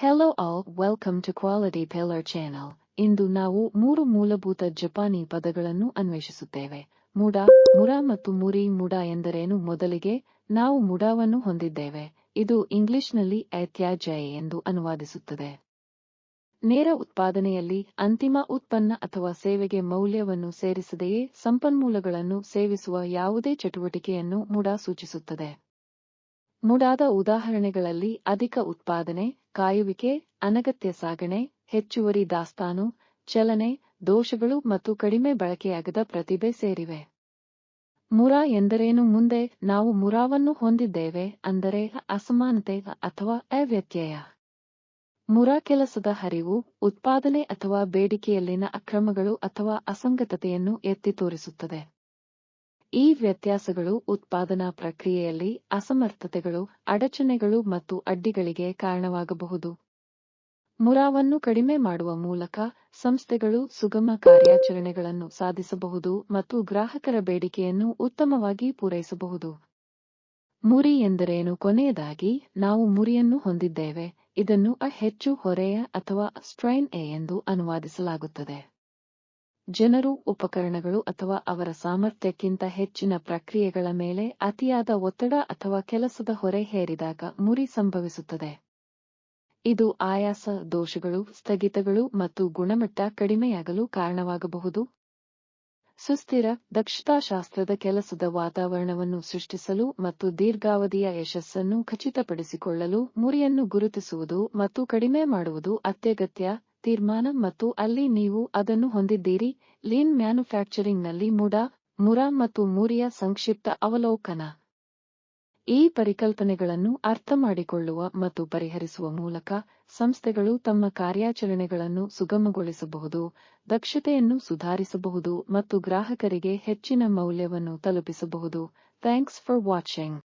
Hello all welcome to quality pillar channel ಇಂದು ನಾವು ಮೂರು ಮೂಲಭೂತ ಜಪಾನಿ ಪದಗಳನ್ನು ಅನ್ವೇಷಿಸುತ್ತೇವೆ. ಮುಡ, ಮುರ ಮತ್ತು ಮುರಿ, ಮುಡ ಎಂದರೇನು? ಮೊದಲಿಗೆ ನಾವು ಮುಡಾವನ್ನು ಹೊಂದಿದ್ದೇವೆ. ಇದು ಇಂಗ್ಲಿಷ್ನಲ್ಲಿ ಐತ್ಯಾಜ್ಯ ಎಂದು ಅನುವಾದಿಸುತ್ತದೆ. ನೇರ ಉತ್ಪಾದನೆಯಲ್ಲಿ ಅಂತಿಮ ಉತ್ಪನ್ನ ಅಥವಾ ಸೇವೆಗೆ ಮೌಲ್ಯವನ್ನು ಸೇರಿಸದೆಯೇ ಸಂಪನ್ಮೂಲಗಳನ್ನು ಸೇವಿಸುವ ಯಾವುದೇ ಚಟುವಟಿಕೆಯನ್ನು ಮುಡ ಸೂಚಿಸುತ್ತದೆ. ಮುಡಾದ ಉದಾಹರಣೆಗಳಲ್ಲಿ ಅಧಿಕ ಉತ್ಪಾದನೆ, ಕಾಯುವಿಕೆ, ಅನಗತ್ಯ ಸಾಗಣೆ, ಹೆಚ್ಚುವರಿ ದಾಸ್ತಾನು, ಚಲನೆ, ದೋಷಗಳು ಮತ್ತು ಕಡಿಮೆ ಬಳಕೆಯಾಗದ ಪ್ರತಿಭೆ ಸೇರಿವೆ. ಮುರಾ ಎಂದರೇನು? ಮುಂದೆ ನಾವು ಮುರಾವನ್ನು ಹೊಂದಿದ್ದೇವೆ ಅಂದರೆ ಅಸಮಾನತೆ ಅಥವಾ ಅವ್ಯತ್ಯಯ. ಮುರಾ ಕೆಲಸದ ಹರಿವು, ಉತ್ಪಾದನೆ ಅಥವಾ ಬೇಡಿಕೆಯಲ್ಲಿನ ಅಕ್ರಮಗಳು ಅಥವಾ ಅಸಂಗತತೆಯನ್ನು ಎತ್ತಿ ತೋರಿಸುತ್ತದೆ. ಈ ವ್ಯತ್ಯಾಸಗಳು ಉತ್ಪಾದನಾ ಪ್ರಕ್ರಿಯೆಯಲ್ಲಿ ಅಸಮರ್ಥತೆಗಳು, ಅಡಚಣೆಗಳು ಮತ್ತು ಅಡ್ಡಿಗಳಿಗೆ ಕಾರಣವಾಗಬಹುದು. ಮುರಾವನ್ನು ಕಡಿಮೆ ಮಾಡುವ ಮೂಲಕ ಸಂಸ್ಥೆಗಳು ಸುಗಮ ಕಾರ್ಯಾಚರಣೆಗಳನ್ನು ಸಾಧಿಸಬಹುದು ಮತ್ತು ಗ್ರಾಹಕರ ಬೇಡಿಕೆಯನ್ನು ಉತ್ತಮವಾಗಿ ಪೂರೈಸಬಹುದು. ಮುರಿ ಎಂದರೇನು? ಕೊನೆಯದಾಗಿ, ನಾವು ಮುರಿಯನ್ನು ಹೊಂದಿದ್ದೇವೆ. ಇದನ್ನು ಅ ಹೆಚ್ಚು ಹೊರೆಯ ಅಥವಾ ಸ್ಟ್ರೈನ್ ಎ ಎಂದು ಅನುವಾದಿಸಲಾಗುತ್ತದೆ. ಜನರು, ಉಪಕರಣಗಳು ಅಥವಾ ಅವರ ಸಾಮರ್ಥ್ಯಕ್ಕಿಂತ ಹೆಚ್ಚಿನ ಪ್ರಕ್ರಿಯೆಗಳ ಮೇಲೆ ಅತಿಯಾದ ಒತ್ತಡ ಅಥವಾ ಕೆಲಸದ ಹೊರೆ ಹೇರಿದಾಗ ಮುರಿ ಸಂಭವಿಸುತ್ತದೆ. ಇದು ಆಯಾಸ, ದೋಷಗಳು, ಸ್ಥಗಿತಗಳು ಮತ್ತು ಗುಣಮಟ್ಟ ಕಡಿಮೆಯಾಗಲು ಕಾರಣವಾಗಬಹುದು. ಸುಸ್ಥಿರ, ದಕ್ಷತಾಶಾಸ್ತ್ರದ ಕೆಲಸದ ವಾತಾವರಣವನ್ನು ಸೃಷ್ಟಿಸಲು ಮತ್ತು ದೀರ್ಘಾವಧಿಯ ಯಶಸ್ಸನ್ನು ಖಚಿತಪಡಿಸಿಕೊಳ್ಳಲು ಮುರಿಯನ್ನು ಗುರುತಿಸುವುದು ಮತ್ತು ಕಡಿಮೆ ಮಾಡುವುದು ಅತ್ಯಗತ್ಯ. ತೀರ್ಮಾನ ಮತ್ತು ಅಲ್ಲಿ ನೀವು ಅದನ್ನು ಹೊಂದಿದ್ದೀರಿ. ಲೀನ್ ಮ್ಯಾನುಫ್ಯಾಕ್ಚರಿಂಗ್ನಲ್ಲಿ ಮುಡ, ಮುರ ಮತ್ತು ಮೂರಿಯ ಸಂಕ್ಷಿಪ್ತ ಅವಲೋಕನ. ಈ ಪರಿಕಲ್ಪನೆಗಳನ್ನು ಅರ್ಥಮಾಡಿಕೊಳ್ಳುವ ಮತ್ತು ಪರಿಹರಿಸುವ ಮೂಲಕ ಸಂಸ್ಥೆಗಳು ತಮ್ಮ ಕಾರ್ಯಾಚರಣೆಗಳನ್ನು ಸುಗಮಗೊಳಿಸಬಹುದು, ದಕ್ಷತೆಯನ್ನು ಸುಧಾರಿಸಬಹುದು ಮತ್ತು ಗ್ರಾಹಕರಿಗೆ ಹೆಚ್ಚಿನ ಮೌಲ್ಯವನ್ನು ತಲುಪಿಸಬಹುದು. Thanks for watching.